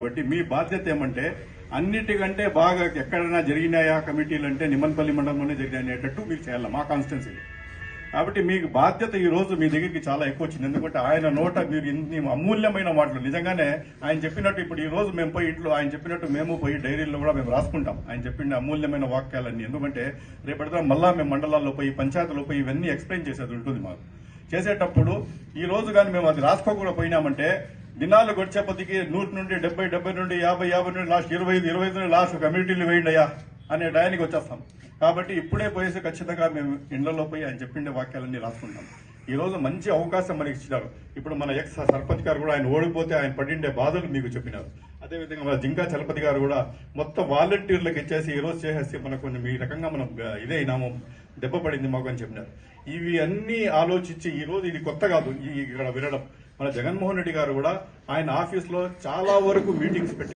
కాబట్టి మీ బాధ్యత ఏమంటే అన్నిటికంటే బాగా ఎక్కడైనా జరిగినాయా కమిటీలు అంటే నిమ్మన్పల్లి మండలంలోనే జరిగినాయనేటట్టు మీరు చేయాలి మా కాన్స్టిట్యున్సీ కాబట్టి మీకు బాధ్యత ఈ రోజు మీ దగ్గరికి చాలా ఎక్కువ వచ్చింది. ఎందుకంటే ఆయన నోట మీరు ఇన్ని అమూల్యమైన మాటలు నిజంగానే ఆయన చెప్పినట్టు ఇప్పుడు ఈ రోజు మేము పోయి ఇంట్లో ఆయన చెప్పినట్టు మేము పోయి డైరీలో కూడా మేము రాసుకుంటాం. ఆయన చెప్పిన అమూల్యమైన వాక్యాలన్నీ. ఎందుకంటే రేపటిదా మళ్ళా మేము మండలాల్లో పోయి పంచాయతీలో పోయి ఇవన్నీ ఎక్స్ప్లెయిన్ చేసేది ఉంటుంది మాకు. చేసేటప్పుడు ఈ రోజు కానీ మేము అది రాసుకోకుండా పోయినామంటే దినాలు గడిచేపతికి నూరు నుండి డెబ్బై డెబ్బై నుండి యాభై యాభై నుండి లాస్ట్ ఇరవై ఐదు ఇరవై ఐదు నుండి లాస్ట్ కమ్యూనిటీలు వేయండి అయ్యా అనే డయానికి వచ్చేస్తాం. కాబట్టి ఇప్పుడే పోయేసి ఖచ్చితంగా మేము ఇండ్లలో పోయి ఆయన చెప్పిండే వాక్యాలన్నీ రాసుకుంటాం. ఈ రోజు మంచి అవకాశం మనకి ఇచ్చినారు. ఇప్పుడు మన ఎక్స్ సర్పంచ్ గారు కూడా ఆయన ఓడిపోతే ఆయన పడిండే బాధలు మీకు చెప్పినారు. అదేవిధంగా మన జింకా చలపతి గారు కూడా మొత్తం వాలంటీర్లకు ఇచ్చేసి ఈ రోజు చేసేసి మనకు కొన్ని ఈ రకంగా మనం ఇదే నామం దెబ్బ పడింది మాకు అని చెప్పినారు. ఇవి అన్నీ ఆలోచించి ఈరోజు ఇది కొత్త కాదు. ఇక్కడ వినడం. మన జగన్మోహన్ రెడ్డి గారు కూడా ఆయన ఆఫీస్లో చాలా వరకు మీటింగ్స్ పెట్టి